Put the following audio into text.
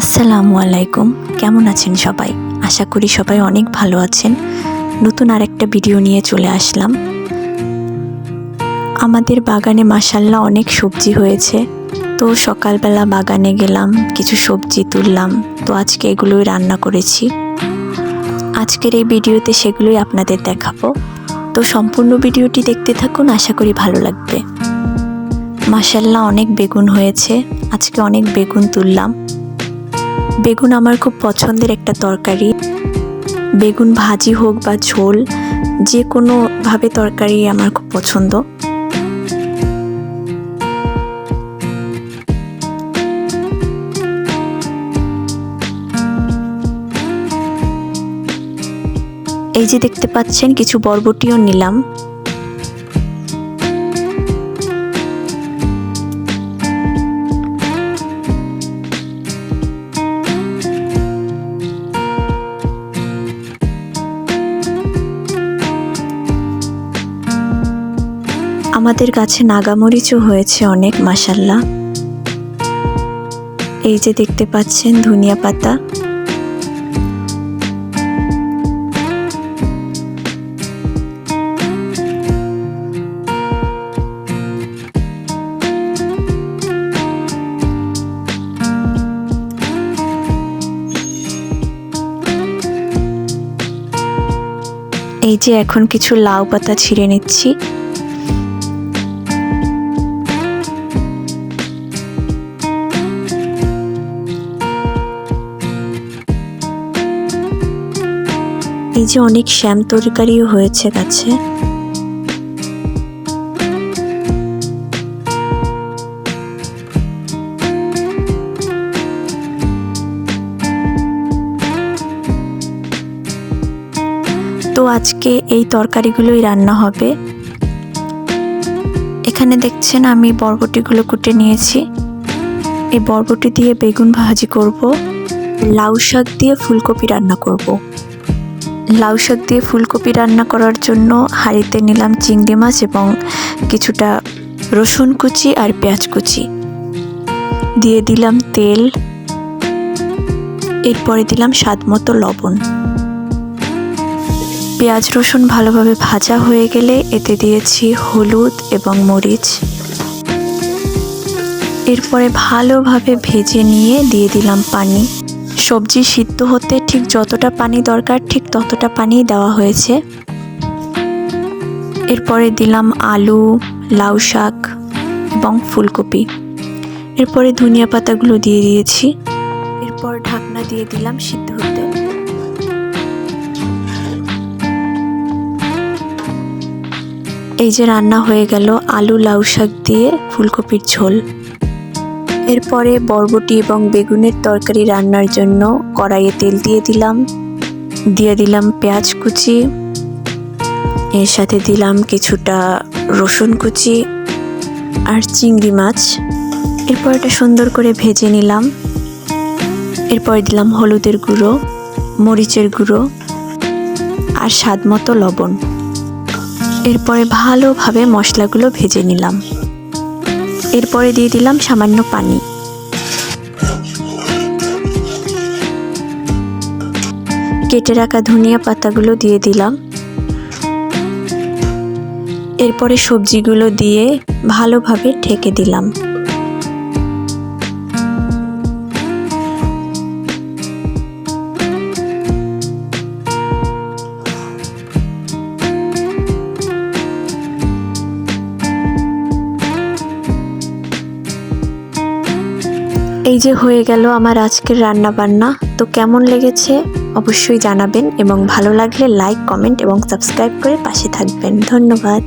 আসসালামু আলাইকুম। কেমন আছেন সবাই? আশা করি সবাই অনেক ভালো আছেন। নতুন আরেকটা ভিডিও নিয়ে চলে আসলাম। আমাদের বাগানে মাসাল্লাহ অনেক সবজি হয়েছে। তো সকালবেলা বাগানে গেলাম, কিছু সবজি তুললাম। তো আজকে এগুলোই রান্না করেছি। আজকের এই ভিডিওতে সেগুলোই আপনাদের দেখাবো। তো সম্পূর্ণ ভিডিওটি দেখতে থাকুন, আশা করি ভালো লাগবে। মাসাল্লাহ অনেক বেগুন হয়েছে। আজকে অনেক বেগুন তুললাম। বেগুন আমার খুব পছন্দের একটা তরকারি। বেগুন ভাজি হোক বা ঝোল যে কোনোভাবে তরকারি আমার খুব পছন্দ। এই যে দেখতে পাচ্ছেন, কিছু বরবটিও নিলাম। আমাদের গাছে নাগামরিচও হয়েছে অনেক মাসাল্লাহ এই যে দেখতে পাচ্ছেন ধনিয়া পাতা। এই যে এখন কিছু লাউ পাতা ছিঁড়ে নিচ্ছি। এই যে অনেক শ্যাম তরকারিও হয়েছে গাছে। তো আজকে এই তরকারিগুলোই রান্না হবে। এখানে দেখছেন আমি বরবটিগুলো কুটে নিয়েছি। এই বরবটি দিয়ে বেগুন ভাজি করব, লাউ শাক দিয়ে ফুলকপি রান্না করব। লাউ শাক দিয়ে ফুলকপি রান্না করার জন্য হাঁড়িতে নিলাম চিংড়ি মাছ এবং কিছুটা রসুন কুচি আর পেঁয়াজ কুচি। দিয়ে দিলাম তেল। এরপরে দিলাম স্বাদ মতো লবণ। পেঁয়াজ, রসুন ভালোভাবে ভাজা হয়ে গেলে এতে দিয়েছি হলুদ এবং মরিচ। এরপরে ভালোভাবে ভেজে নিয়ে দিয়ে দিলাম পানি। সবজি সিদ্ধ হতে ঠিক যতটা পানি দরকার, ঠিক ততটা পানি দেওয়া হয়েছে। এরপরে দিলাম আলু, লাউ শাক এবং ফুলকপি। এরপরে ধনিয়া পাতাগুলো দিয়ে দিয়েছি। এরপর ঢাকনা দিয়ে দিলাম সিদ্ধ হতে। এই যে রান্না হয়ে গেল আলু, লাউ শাক দিয়ে ফুলকপির ঝোল। এরপরে বরবটি এবং বেগুনের তরকারি রান্নার জন্য কড়াইয়ে তেল দিয়ে দিলাম। দিয়ে দিলাম পেঁয়াজ কুচি। এর সাথে দিলাম কিছুটা রসুন কুচি আর চিংড়ি মাছ। এরপর এটা সুন্দর করে ভেজে নিলাম। এরপর দিলাম হলুদের গুঁড়ো, মরিচের গুঁড়ো আর স্বাদ মতো লবণ। এরপরে ভালোভাবে মশলাগুলো ভেজে নিলাম। এরপরে দিয়ে দিলাম সামান্য পানি। কেটে রাখা ধনিয়া পাতাগুলো দিয়ে দিলাম। এরপরে সবজিগুলো দিয়ে ভালোভাবে ঢেকে দিলাম। এই যে হয়ে গেল আমার আজকের রান্না বান্না তো কেমন লেগেছে অবশ্যই জানাবেন এবং ভালো লাগলে লাইক কমেন্ট এবং সাবস্ক্রাইব করে পাশে থাকবেন। ধন্যবাদ।